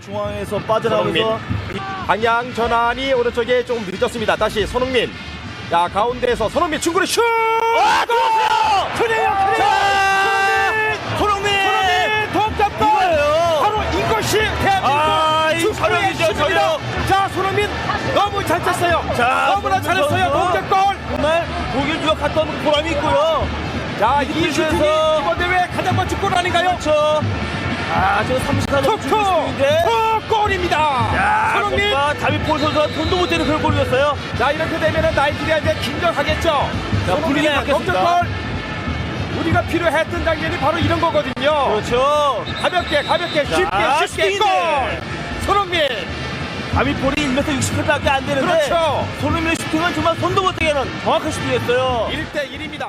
중앙에서 빠져나오면서 방향 전환이 오른쪽에 조금 늦었습니다. 다시 손흥민. 자 가운데에서 손흥민 중거리 슛! 아, 들어왔어요! 크네요, 크네요! 손흥민! 손흥민 동점골! 바로 이것이 대한민국 아, 이 축구의 힘입니다. 자 손흥민 너무 잘 찼어요. 자, 너무나 잘했어요. 동점골. 정말 독일 유학 갔던 보람이 있고요. 자, 이 슈팅이 그래서- 이번 대회 가장 멋진 골 아닌가요? 그렇죠. 아, 저 34점 톡톡! 중인데. 톡! 골입니다. 야, 손흥민. 다비폴 선수가 손도 못 대는 그런 골이었어요. 자, 이렇게 되면은 나이지리아에 긴장하겠죠. 자, 분위기 손흥민의 바뀌었습니다. 동점골. 우리가 필요했던 장면이 바로 이런 거거든요. 그렇죠. 가볍게, 가볍게, 쉽게, 자, 쉽게 스피드. 골. 손흥민. 다비폴이 1m 68밖에 안 되는데. 그렇죠. 손흥민의 슈팅은 정말 손도 못 대게 하는 정확한 슈팅이었어요. 1대 1입니다.